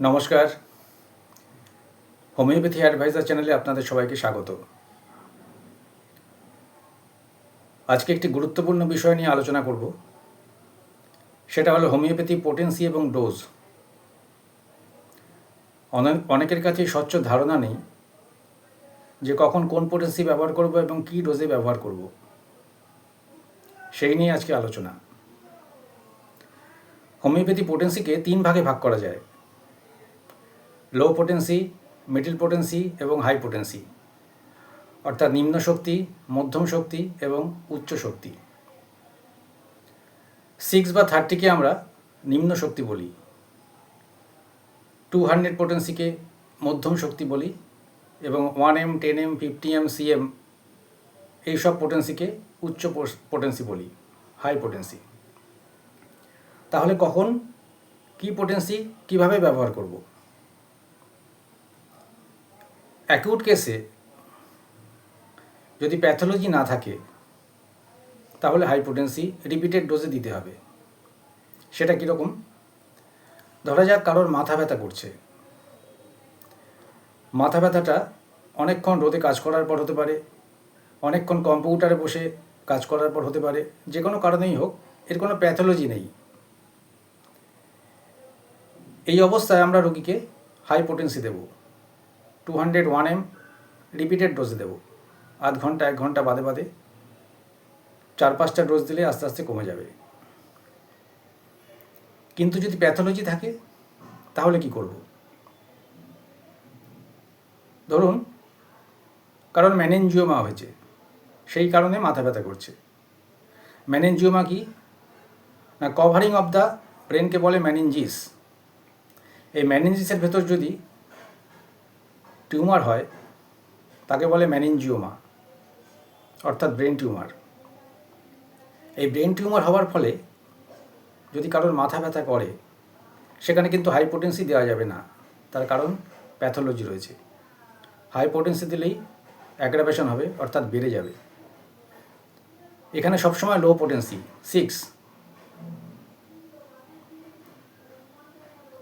নমস্কার। Homeopathy adviser চ্যানেলে আপনাদের সবাইকে স্বাগত। আজকে একটি গুরুত্বপূর্ণ বিষয় নিয়ে আলোচনা করব। সেটা হলো হোমিওপ্যাথি পোটেন্সি এবং ডোজ। অনেক, অনেকের কাছে স্বচ্ছ ধারণা নেই যে কখন কোন পোটেন্সি ব্যবহার করব এবং কী ডোজে ব্যবহার করব। সেই নিয়ে আজকে আলোচনা। হোমিওপ্যাথি পোটেন্সিকে তিন ভাগে ভাগ করা যায়। লো পোটেন্সি মিডল পোটেন্সি এবং হাই পোটেন্সি অর্থাৎ নিম্ন শক্তি, মধ্যম শক্তি এবং উচ্চ শক্তি। সিক্স বা থার্টিকে আমরা নিম্ন শক্তি বলি। টু হান্ড্রেড পোটেন্সিকে মধ্যম শক্তি বলি এবং one M ten M fifty M C M এইসব পোটেন্সিকে উচ্চ পোটেন্সি বলি হাই পোটেন্সি তাহলে কখন, কি পোটেন্সি কীভাবে ব্যবহার করব? অ্যাকিউট কেসে যদি প্যাথোলজি না থাকে, তাহলে হাইপোটেন্সি রিপিটেড ডোজে দিতে হবে। সেটা কীরকম? ধরা যাক কারোর মাথা ব্যথা করছে। মাথা ব্যথাটা অনেকক্ষণ রোদে কাজ করার পর হতে পারে, অনেকক্ষণ কম্পিউটারে বসে কাজ করার পর হতে পারে, যে কোনো কারণেই হোক, এর কোনো প্যাথোলজি নেই। এই অবস্থায় আমরা রোগীকে হাই পোটেন্সি দেব। Two hundred one M repeated dose দেব। আধ ঘণ্টা, এক ঘণ্টা বাদে বাদে চার পাঁচটা ডোজ দিলে আস্তে আস্তে কমে যাবে। কিন্তু যদি প্যাথোলজি থাকে, তাহলে কি করব? ধরুন, কারণ ম্যানেনজিওমা হয়েছে, সেই কারণে মাথা ব্যথা করছে। ম্যানেনজিওমা কি? না কভারিং অফ দ্য ব্রেনকে বলে ম্যানেঞ্জিস এই ম্যানেঞ্জিসের ভেতর যদি টিউমার হয়, তাকে বলে ম্যানেঞ্জিওমা অর্থাৎ ব্রেন টিউমার এই ব্রেন টিউমার হওয়ার ফলে যদি কারোর মাথা ব্যথা করে, সেখানে কিন্তু হাইপোটেন্সি দেওয়া যাবে না। তার কারণ প্যাথোলজি রয়েছে। হাইপোটেন্সি দিলেই অ্যাগ্রাভেশন হবে, অর্থাৎ বেড়ে যাবে। এখানে সবসময় লো পোটেন্সি সিক্স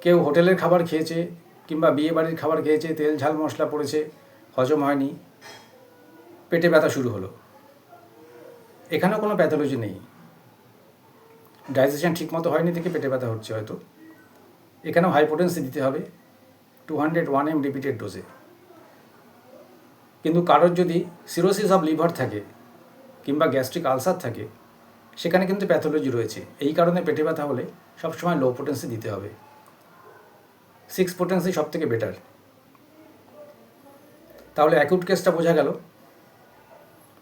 কেউ হোটেলের খাবার খেয়েছে কিংবা বিয়ে বাড়ির খাবার খেয়েছে, তেল, ঝাল, মশলা পড়েছে, হজম হয়নি, পেটে ব্যথা শুরু হলো। এখানেও কোনো প্যাথোলজি নেই। ডাইজেশন ঠিকমতো হয়নি থেকে পেটে ব্যথা হচ্ছে হয়তো। এখানেও হাইপোটেন্সি দিতে হবে, two hundred one M repeated ডোজে। কিন্তু কারোর যদি সিরোসিস অফ লিভার থাকে কিংবা গ্যাস্ট্রিক আলসার থাকে, সেখানে কিন্তু প্যাথোলজি রয়েছে। এই কারণে পেটে ব্যথা হলে সবসময় লো পোটেন্সি দিতে হবে। সিক্স পোটেন্সি সব থেকে বেটার তাহলে অ্যাকিউট কেসটা বোঝা গেল।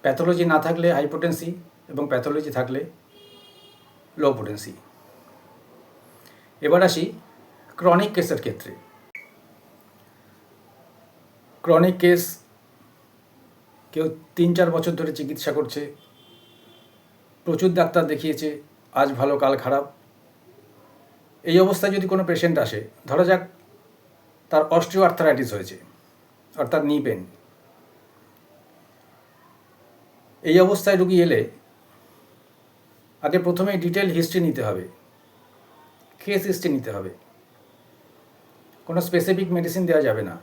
প্যাথোলজি না থাকলে হাইপোটেন্সি এবং প্যাথোলজি থাকলে লো পোটেন্সি এবার আসি ক্রনিক কেসের ক্ষেত্রে। ক্রনিক কেস কেউ তিন চার বছর ধরে চিকিৎসা করছে, প্রচুর ডাক্তার দেখিয়েছে, আজ ভালো, কাল খারাপ। এই অবস্থায় যদি কোনো পেশেন্ট আসে, ধরা যাক তার অস্ট্রিও আর্থারাইটিস হয়েছে, অর্থাৎ নি পেন এই অবস্থায় রুগী এলে আগে প্রথমে ডিটেল হিস্ট্রি নিতে হবে কেস হিস্ট্রি নিতে হবে। কোনো স্পেসিফিক মেডিসিন দেওয়া যাবে না।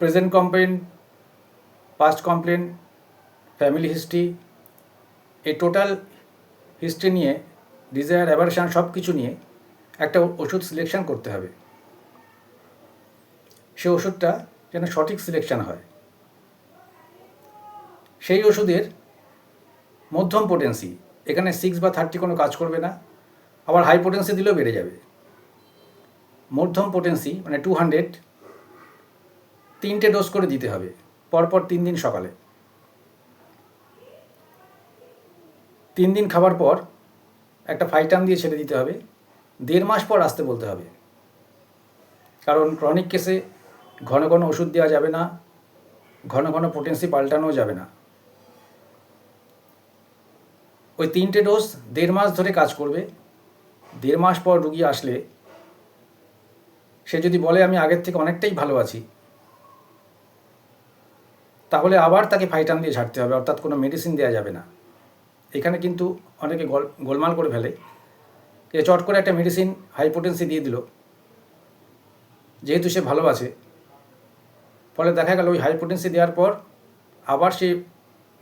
Present complain past complain family history এই টোটাল হিস্ট্রি নিয়ে ডিজায়ার অ্যাভারশান সব কিছু নিয়ে একটা ওষুধ সিলেকশন করতে হবে। সে ওষুধটা যেন সঠিক সিলেকশন হয়। সেই ওষুধের মধ্যম পোটেন্সি এখানে সিক্স বা থার্টি কোনো কাজ করবে না, আবার হাই পোটেন্সি দিলেও বেড়ে যাবে। মধ্যম পোটেন্সি মানে টু হান্ড্রেড তিনটে ডোজ করে দিতে হবে, পরপর তিন দিন সকালে। তিন দিন খাবার পর একটা ফাইটাম দিয়ে ছেড়ে দিতে হবে। দেড় মাস পর আসতে বলতে হবে। কারণ ক্রনিক কেসে ঘন ঘন ওষুধ দেওয়া যাবে না, ঘন ঘন পোটেন্সি পাল্টানো যাবে না। ওই তিনটে ডোজ দেড় মাস ধরে কাজ করবে। দেড় মাস পর রুগী আসলে সে যদি বলে, আমি আগের থেকে অনেকটাই ভালো আছি, তাহলে আবার তাকে ফাইটাম দিয়ে ছাড়তে হবে, অর্থাৎ কোনো মেডিসিন দেওয়া যাবে না। এখানে কিন্তু অনেকে গোল, গোলমাল করে ফেলে। যে চট করে একটা মেডিসিন হাইপোটেন্সি দিয়ে দিল। যেহেতু সে ভালো আছে ফলে দেখা গেল ওই হাইপোটেন্সি দেওয়ার পর আবার সে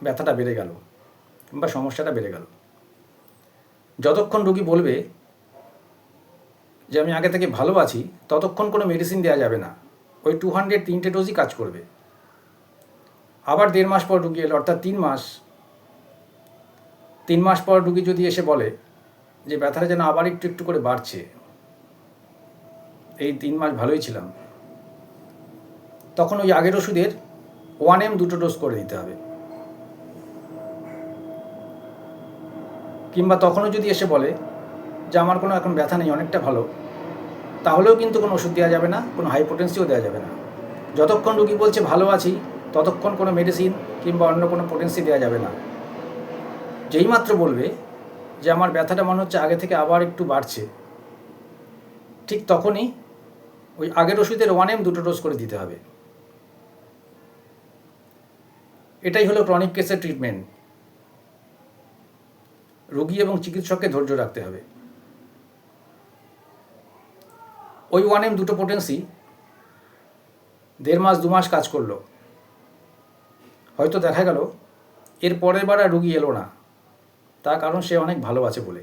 ব্যথাটা বেড়ে গেল কিংবা সমস্যাটা বেড়ে গেল। যতক্ষণ রোগী বলবে যে আমি আগে থেকে ভালো আছি ততক্ষণ কোনো মেডিসিন দেওয়া যাবে না। ওই টু হান্ড্রেড তিনটে ডোজই কাজ করবে। আবার দেড় মাস পর রুগী এলো, অর্থাৎ তিন মাস তিন মাস পর রুগী যদি এসে বলে যে ব্যথাটা যেন আবার একটু একটু করে বাড়ছে, এই তিন মাস ভালোই ছিলাম। তখন ওই আগের ওষুধের ওয়ান এম দুটো ডোজ করে দিতে হবে। কিংবা তখনও যদি এসে বলে যে আমার কোনো এখন ব্যথা নেই, অনেকটা ভালো, তাহলেও কিন্তু কোনো ওষুধ দেওয়া যাবে না, কোনো হাইপোটেন্সিও দেওয়া যাবে না। যতক্ষণ রুগী বলছে ভালো আছি, ততক্ষণ কোনো মেডিসিন কিংবা অন্য কোনো পোটেন্সি দেওয়া যাবে না। যেই মাত্র বলবে যে আমার ব্যথাটা মনে হচ্ছে আগে থেকে আবার একটু বাড়ছে, ঠিক তখনই ওই আগের ওষুধের ওয়ান এম দুটো ডোজ করে দিতে হবে। এটাই হলো ক্রনিক কেসের ট্রিটমেন্ট রোগী এবং চিকিৎসককে ধৈর্য রাখতে হবে। ওই ওয়ান এম দুটো পোটেন্সি দেড় মাস, দু মাস কাজ করল। হয়তো দেখা গেল, এর পরের বার আর রুগী এলো না। তার কারণ সে অনেক ভালো আছে বলে।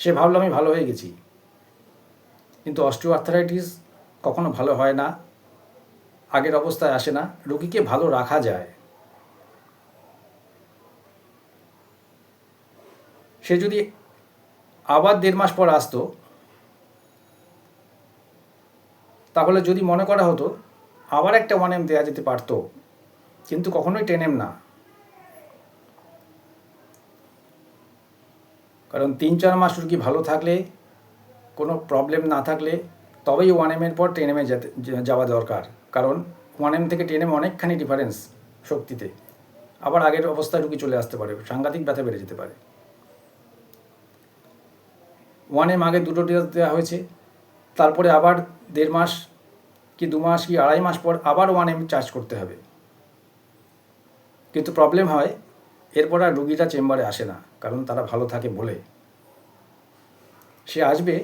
সে ভাবলো আমি ভালো হয়ে গেছি। কিন্তু অস্টিও আর্থারাইটিস কখনো ভালো হয় না, আগের অবস্থায় আসে না, রুগীকে ভালো রাখা যায়। সে যদি আবার দেড় মাস পর আসতো, তাহলে যদি মনে করা হতো, আবার একটা ওয়ান এম দেওয়া যেতে পারতো, কিন্তু কখনোই টেন এম না। কারণ তিন চার মাস রুগী ভালো থাকলে, কোনো প্রবলেম না থাকলে, তবেই ওয়ান এমের পর টেন এমে যেতে যাওয়া দরকার। কারণ ওয়ান এম থেকে টেন এম অনেকখানি ডিফারেন্স শক্তিতে। আবার আগের অবস্থায় রুগী চলে আসতে পারে, সাংঘাতিক ব্যথা বেড়ে যেতে পারে। ওয়ান এম আগে দুটো ডোজ দেওয়া হয়েছে, তারপরে আবার দেড় মাস কি দু মাস কি আড়াই মাস পর আবার ওয়ান এম চার্জ করতে হবে। কিন্তু প্রবলেম হয় এরপর আর রুগীরা চেম্বারে আসে না, কারণ তারা ভালো থাকে বলে। সে আসবে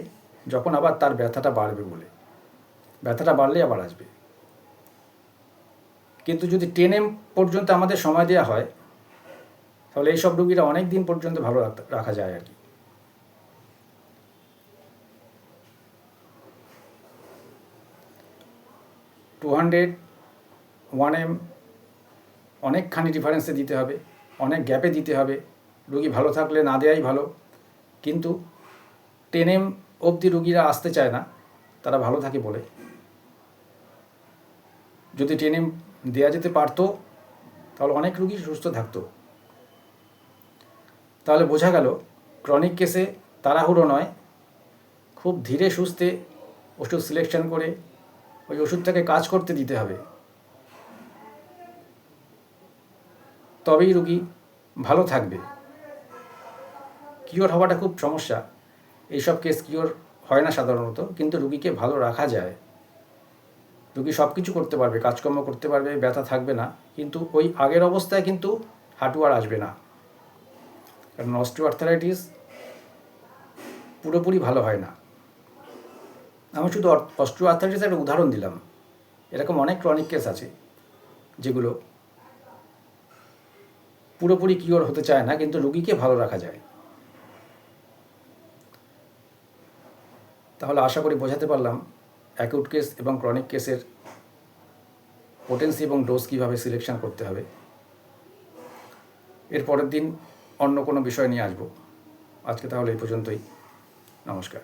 যখন আবার তার ব্যথাটা বাড়বে বলে। ব্যথাটা বাড়লে আবার আসবে। কিন্তু যদি টেন এম পর্যন্ত আমাদের সময় দেওয়া হয়, তাহলে এইসব রুগীরা অনেক দিন পর্যন্ত ভালো রাখা যায় আর কি। টু হান্ড্রেড, ওয়ান এম, অনেকখানি ডিফারেন্সে দিতে হবে। অনেক গ্যাপে দিতে হবে। রুগী ভালো থাকলে না দেওয়াই ভালো। কিন্তু টেন এম অবধি রুগীরা আসতে চায় না, তারা ভালো থাকে বলে। যদি টেন এম দেওয়া যেতে পারতো, তাহলে অনেক রুগী সুস্থ থাকতো। তাহলে বোঝা গেল ক্রনিক কেসে তাড়াহুড়ো নয়। খুব ধীরে সুস্থে ওষুধ সিলেকশন করে ওই ওষুধটাকে কাজ করতে দিতে হবে। তবেই রুগী ভালো থাকবে। কিওর হওয়াটা খুব সমস্যা। এইসব কেস কিওর হয় না সাধারণত, কিন্তু রুগীকে ভালো রাখা যায়। রুগী সব কিছু করতে পারবে, কাজকর্ম করতে পারবে, ব্যথা থাকবে না, কিন্তু ওই আগের অবস্থায় কিন্তু হাঁটু আর আসবে না। কারণ অস্টিওআর্থারাইটিস পুরোপুরি ভালো হয় না। আমি শুধু অস্টিওআর্থারাইটিসের একটা উদাহরণ দিলাম। এরকম অনেক ক্রনিক কেস আছে, যেগুলো পুরোপুরি কিওর হতে চায় না, কিন্তু রুগীকে ভালো রাখা যায়। তাহলে আশা করি বোঝাতে পারলাম অ্যাকিউট কেস এবং ক্রনিক কেসের পোটেন্সি এবং ডোজ কীভাবে সিলেকশন করতে হবে। এর পরের দিন অন্য কোনো বিষয় নিয়ে আসব। আজকে তাহলে এই পর্যন্তই। নমস্কার।